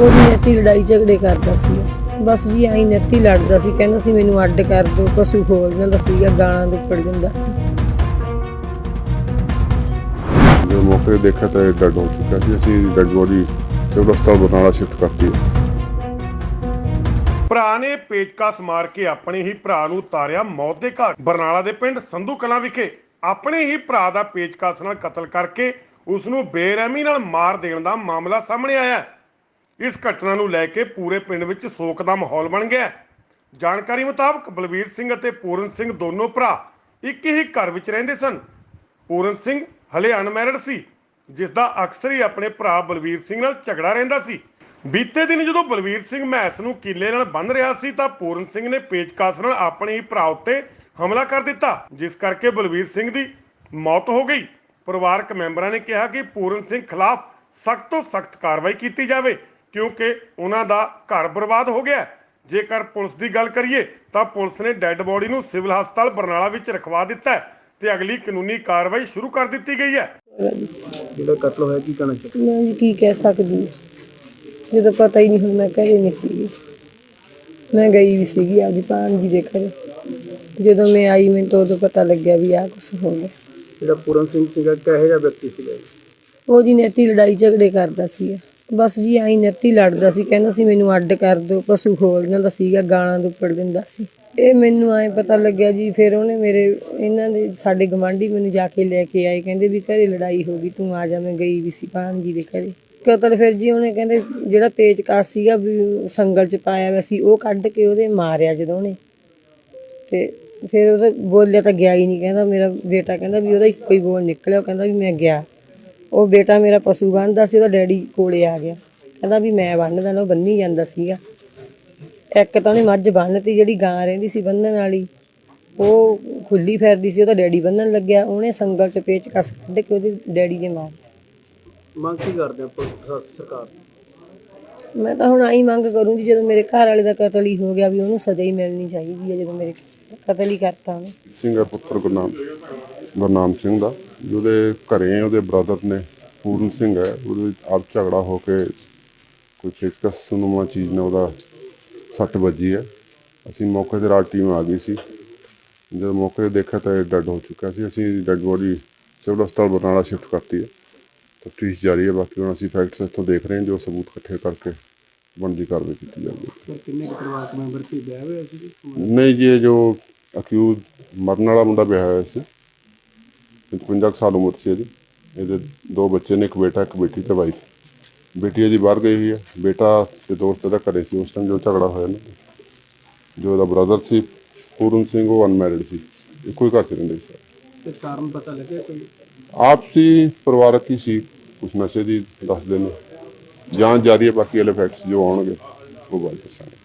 ਉਹਦੀ ਨੈਤੀ ਲੜਾਈ ਝਗੜੇ ਕਰਦਾ ਸੀ। ਬਸ ਜੀ ਆਈ ਨੈਤੀ ਲੜਦਾ ਸੀ ਕਹਿੰਦਾ ਸੀ ਮੈਨੂੰ ਅੱਡ ਕਰ ਦਿਓ ਪਸ਼ੂ ਖੋਲ ਦਿੰਦਾ ਸੀਗਾ ਗਾਲਾਂ ਦੁੱਪੜ ਦਿੰਦਾ ਸੀ। ਜਦੋਂ ਮੌਕੇ ਤੇ ਦੇਖਿਆ ਤਾਂ ਇਹ ਡੈਡ ਹੋ ਚੁੱਕਾ ਸੀ ਅਸੀਂ ਡੈਡ ਬੋਡੀ ਸਿਵਲ ਹਸਪਤਾਲ ਬਰਨਾਲਾ ਸ਼ਿਫਟ ਕਰਤੀ। ਹੈ ਭਰਾ ਨੇ ਪੇਚਕਸ ਮਾਰ ਕੇ ਆਪਣੇ ਹੀ ਭਰਾ ਨੂੰ ਉਤਾਰਿਆ ਮੌਤ ਦੇ ਘਾਟ। ਬਰਨਾਲਾ ਦੇ ਪਿੰਡ ਸੰਧੂ ਕਲਾਂ ਵਿਖੇ ਆਪਣੇ ਹੀ ਭਰਾ ਦਾ ਪੇਚਕਸ ਨਾਲ ਕਤਲ ਕਰਕੇ ਉਸ ਨੂੰ ਬੇਰਹਿਮੀ ਨਾਲ ਮਾਰ ਦੇਣ ਦਾ ਮਾਮਲਾ ਸਾਹਮਣੇ ਆਇਆ ਹੈ। ਇਸ ਘਟਨਾ ਨੂੰ ਲੈ ਕੇ ਪੂਰੇ ਪਿੰਡ ਵਿੱਚ ਸੋਗ ਦਾ ਮਾਹੌਲ ਬਣ ਗਿਆ। ਜਾਣਕਾਰੀ ਮੁਤਾਬਕ ਬਲਵੀਰ ਸਿੰਘ ਅਤੇ ਪੂਰਨ ਸਿੰਘ ਦੋਨੋਂ ਭਰਾ ਇੱਕ ਹੀ ਘਰ ਵਿੱਚ ਰਹਿੰਦੇ ਸਨ। ਪੂਰਨ ਸਿੰਘ ਹਲੇ ਅਨਮੈਰਿਡ ਸੀ ਜਿਸ ਦਾ ਅਕਸਰ ਹੀ ਆਪਣੇ ਭਰਾ ਬਲਵੀਰ ਸਿੰਘ ਨਾਲ ਝਗੜਾ ਰਹਿੰਦਾ ਸੀ। ਬੀਤੇ ਦਿਨ ਜਦੋਂ ਬਲਵੀਰ ਸਿੰਘ ਮੈਸ ਨੂੰ ਕਿੱਲੇ ਨਾਲ ਬੰਨ ਰਿਹਾ ਸੀ ਤਾਂ ਪੂਰਨ ਸਿੰਘ ਨੇ ਪੇਚਕਾਸ਼ ਨਾਲ ਆਪਣੇ ਹੀ ਭਰਾ ਉੱਤੇ ਹਮਲਾ ਕਰ ਦਿੱਤਾ, ਜਿਸ ਕਰਕੇ ਬਲਵੀਰ ਸਿੰਘ ਦੀ ਮੌਤ ਹੋ ਗਈ। ਪਰਿਵਾਰਕ ਮੈਂਬਰਾਂ ਨੇ ਕਿਹਾ ਕਿ ਪੂਰਨ ਸਿੰਘ ਖਿਲਾਫ ਸਖਤ ਤੋਂ ਸਖਤ ਕਾਰਵਾਈ ਕੀਤੀ ਜਾਵੇ। ਕਿਉਂਕਿ ਉਹਨਾਂ ਦਾ ਘਰ ਬਰਬਾਦ ਹੋ ਗਿਆ। ਜੇਕਰ ਪੁਲਿਸ ਦੀ ਗੱਲ ਕਰੀਏ ਤਾਂ ਪੁਲਿਸ ਨੇ ਡੈੱਡ ਬੋਡੀ ਨੂੰ ਸਿਵਲ ਹਸਪਤਾਲ ਬਰਨਾਲਾ ਵਿੱਚ ਰਖਵਾ ਦਿੱਤਾ ਹੈ ਤੇ ਅਗਲੀ ਕਾਨੂੰਨੀ ਕਾਰਵਾਈ ਸ਼ੁਰੂ ਕਰ ਦਿੱਤੀ ਗਈ ਹੈ ਜਿਹੜਾ ਕਤਲ ਹੋਇਆ ਕੀ ਕਹਿਣਾ ਚਾਹੁੰਦੇ ਮੈਂ ਜੀ ਕੀ ਕਹਿ ਸਕਦੀ ਹਾਂ। ਜਦੋਂ ਪਤਾ ਹੀ ਨਹੀਂ ਹੁਣ ਮੈਂ ਘਰੇ ਨਹੀਂ ਸੀਗੀ ਮੈਂ ਗਈ ਵੀ ਸੀਗੀ ਆਪਦੀ ਭਾਣਜੀ ਦੇ ਘਰੇ ਜਦੋਂ ਮੈਂ ਆਈ ਮੈਨੂੰ ਤਾਂ ਉਦੋਂ ਪਤਾ ਲੱਗਿਆ ਵੀ ਆਹ ਕੁਛ ਹੋ ਗਿਆ ਜਿਹੜਾ ਪੂਰਨ ਸਿੰਘ ਸੀਗਾ ਕਿਹੋ ਜਿਹਾ ਵਿਅਕਤੀ ਸੀਗਾ ਜੀ? ਉਹ ਜੀ ਨੈਤੀ ਲੜਾਈ ਝਗੜੇ ਕਰਦਾ ਸੀ ਬਸ ਜੀ ਆਈ ਨੱਤੀ ਲੜਦਾ ਸੀ, ਕਹਿੰਦਾ ਸੀ ਮੈਨੂੰ ਅੱਡ ਕਰ ਦਿਓ, ਪਸ਼ੂ ਖੋਲ ਜਾਂਦਾ ਸੀਗਾ, ਗਾਲਾਂ ਦੁੱਪੜ ਦਿੰਦਾ ਸੀ। ਇਹ ਮੈਨੂੰ ਐ ਪਤਾ ਲੱਗਿਆ ਜੀ, ਫਿਰ ਉਹਨੇ ਮੇਰੇ, ਇਹਨਾਂ ਦੇ ਸਾਡੇ ਗਵਾਂਢੀ ਮੈਨੂੰ ਜਾ ਕੇ ਲੈ ਕੇ ਆਏ, ਕਹਿੰਦੇ ਵੀ ਘਰੇ ਲੜਾਈ ਹੋ ਗਈ, ਤੂੰ ਆ ਜਾ, ਮੈਂ ਗਈ ਵੀ ਸੀ ਭਾਣਜੀ ਦੇ ਘਰੇ। ਕਤਲ ਫਿਰ ਜੀ ਉਹਨੇ ਕਹਿੰਦੇ, ਜਿਹੜਾ ਪੇਚਕਾ ਸੀਗਾ ਵੀ ਸੰਗਲ ਚ ਪਾਇਆ ਹੋਇਆ ਸੀ, ਉਹ ਕੱਢ ਕੇ ਉਹਦੇ ਮਾਰਿਆ ਜਦੋਂ ਉਹਨੇ। ਤੇ ਫਿਰ ਉਹਦਾ ਬੋਲਿਆ ਤਾਂ ਗਿਆ ਹੀ ਨਹੀਂ, ਕਹਿੰਦਾ ਮੇਰਾ ਬੇਟਾ ਕਹਿੰਦਾ ਵੀ ਉਹਦਾ ਇੱਕੋ ਹੀ ਬੋਲ ਨਿਕਲਿਆ, ਉਹ ਕਹਿੰਦਾ ਵੀ ਮੈਂ ਗਿਆ। ਉਹ ਬੇਟਾ ਮੇਰਾ ਪਸ਼ੂ ਬੰਨਦਾ ਸੀ ਉਹਦਾ ਡੈਡੀ ਕੋਲੇ ਆ ਗਿਆ। ਕਹਿੰਦਾ ਵੀ ਮੈਂ ਬੰਨਦਾ ਨਾ ਉਹ ਬੰਨੀ ਜਾਂਦਾ ਸੀਗਾ। ਇੱਕ ਤਾਂ ਉਹਨੇ ਮੱਝ ਬੰਨਤੀ ਜਿਹੜੀ ਗਾਂ ਰਹਿੰਦੀ ਸੀ ਬੰਨਣ ਵਾਲੀ ਉਹ ਖੁੱਲੀ ਫਿਰਦੀ ਸੀ ਉਹਦਾ ਡੈਡੀ ਬੰਨਣ ਲੱਗਿਆ। ਉਹਨੇ ਸੰਗਲ ਚ ਪੇਚਕਸ ਕੱਢ ਕੇ ਉਹਦੇ ਡੈਡੀ ਦੇ ਮਾਰ ਮੰਗ ਕੀ ਕਰਦੇ ਆ ਪੁਲਿਸ ਸਰਕਾਰ ਮੈਂ ਤਾਂ ਹੁਣ ਆਈ ਮੰਗ ਕਰੂੰ ਜੀ ਜਦੋਂ ਮੇਰੇ ਘਰ ਵਾਲੇ ਦਾ ਕਤਲ ਹੀ ਹੋ ਗਿਆ ਵੀ ਉਹਨੂੰ ਸਜ਼ਾ ਹੀ ਮਿਲਣੀ ਚਾਹੀਦੀ ਹੈ ਜਦੋਂ ਮੇਰੇ ਕਤਲ ਹੀ ਕਰਤਾ ਉਹਨੇ। ਸਿੰਘ ਪੁੱਤਰ ਗੁਰਨਾਮ। ਗੁਰਨਾਮ ਸਿੰਘ ਦਾ ਜਿਹਦੇ ਘਰੇ ਉਹਦੇ ਬ੍ਰਦਰ ਨੇ ਪੂਰਨ ਸਿੰਘ ਹੈ ਉਹਦੇ ਆਪ ਝਗੜਾ ਹੋ ਕੇ ਕੋਈ ਪੇਚਕਸ ਨੂੰਮਾ ਚੀਜ਼ ਨਾਲ ਉਹਦਾ ਸੱਟ ਵੱਜੀ ਹੈ। ਅਸੀਂ ਮੌਕੇ ਤੇ ਰਾਤ ਟੀਮ ਆ ਗਈ ਸੀ। ਜਦੋਂ ਮੌਕੇ ਤੇ ਦੇਖਿਆ ਤਾਂ ਡੈਡ ਹੋ ਚੁੱਕਾ ਸੀ। ਅਸੀਂ ਡੈਡ ਬੋਡੀ ਸਿਵਲ ਹਸਪਤਾਲ ਬਰਨਾਲਾ ਸ਼ਿਫਟ ਕਰਤੀ ਹੈ। ਤਫਤੀਸ਼ ਜਾਰੀ ਹੈ ਬਾਕੀ ਹੁਣ ਅਸੀਂ ਫੈਕਟਸ ਇੱਥੋਂ ਦੇਖ ਰਹੇ ਹਾਂ ਜੋ ਸਬੂਤ ਇਕੱਠੇ ਕਰਕੇ ਬਣਦੀ ਕਾਰਵਾਈ ਕੀਤੀ ਜਾਵੇਗੀ ਕਿੰਨੇ ਕੁ ਪਰਿਵਾਰਕ ਮੈਂਬਰ ਸੀ? ਵਿਆਹ ਹੋਇਆ ਸੀ? ਨਹੀਂ ਜੀ ਜੋ ਅਕਿਊਜ਼ ਮਰਨ ਵਾਲਾ ਮੁੰਡਾ ਵਿਆਹਿਆ ਹੋਇਆ ਸੀ। 55 ਕੁ ਸਾਲ ਉਮਰ ਸੀ ਇਹਦੀ। ਇਹਦੇ ਦੋ ਬੱਚੇ ਨੇ ਇੱਕ ਬੇਟਾ ਇੱਕ ਬੇਟੀ ਤੇ ਵਾਈਫ ਬੇਟੀ ਇਹਦੀ ਬਾਹਰ ਗਈ ਹੋਈ ਹੈ। ਬੇਟਾ ਤੇ ਦੋਸਤ ਇਹਦਾ ਘਰੇ ਸੀ। ਉਸ ਟਾਈਮ ਜੋ ਝਗੜਾ ਹੋਇਆ ਨਾ ਜੋ ਇਹਦਾ ਬ੍ਰਦਰ ਸੀ ਪੂਰਨ ਸਿੰਘ ਉਹ ਅਨਮੈਰਿਡ ਸੀ। ਇੱਕੋ ਹੀ ਘਰ 'ਚ ਰਹਿੰਦੇ ਸੀ। ਤੇ ਕਾਰਨ ਪਤਾ ਲੱਗਿਆ ਕੋਈ? ਆਪਸੀ ਪਰਿਵਾਰਕ ਹੀ ਸੀ। ਕੁਛ ਨਸ਼ੇ ਦੀ ਦੱਸਦੇ ਨੇ। ਜਾਂਚ ਜਾਰੀ ਹੈ ਬਾਕੀ ਇਹਲੇ ਫੈਕਟਸ ਜੋ ਆਉਣਗੇ ਉਹ ਬਾਅਦ ਦੱਸਾਂਗੇ।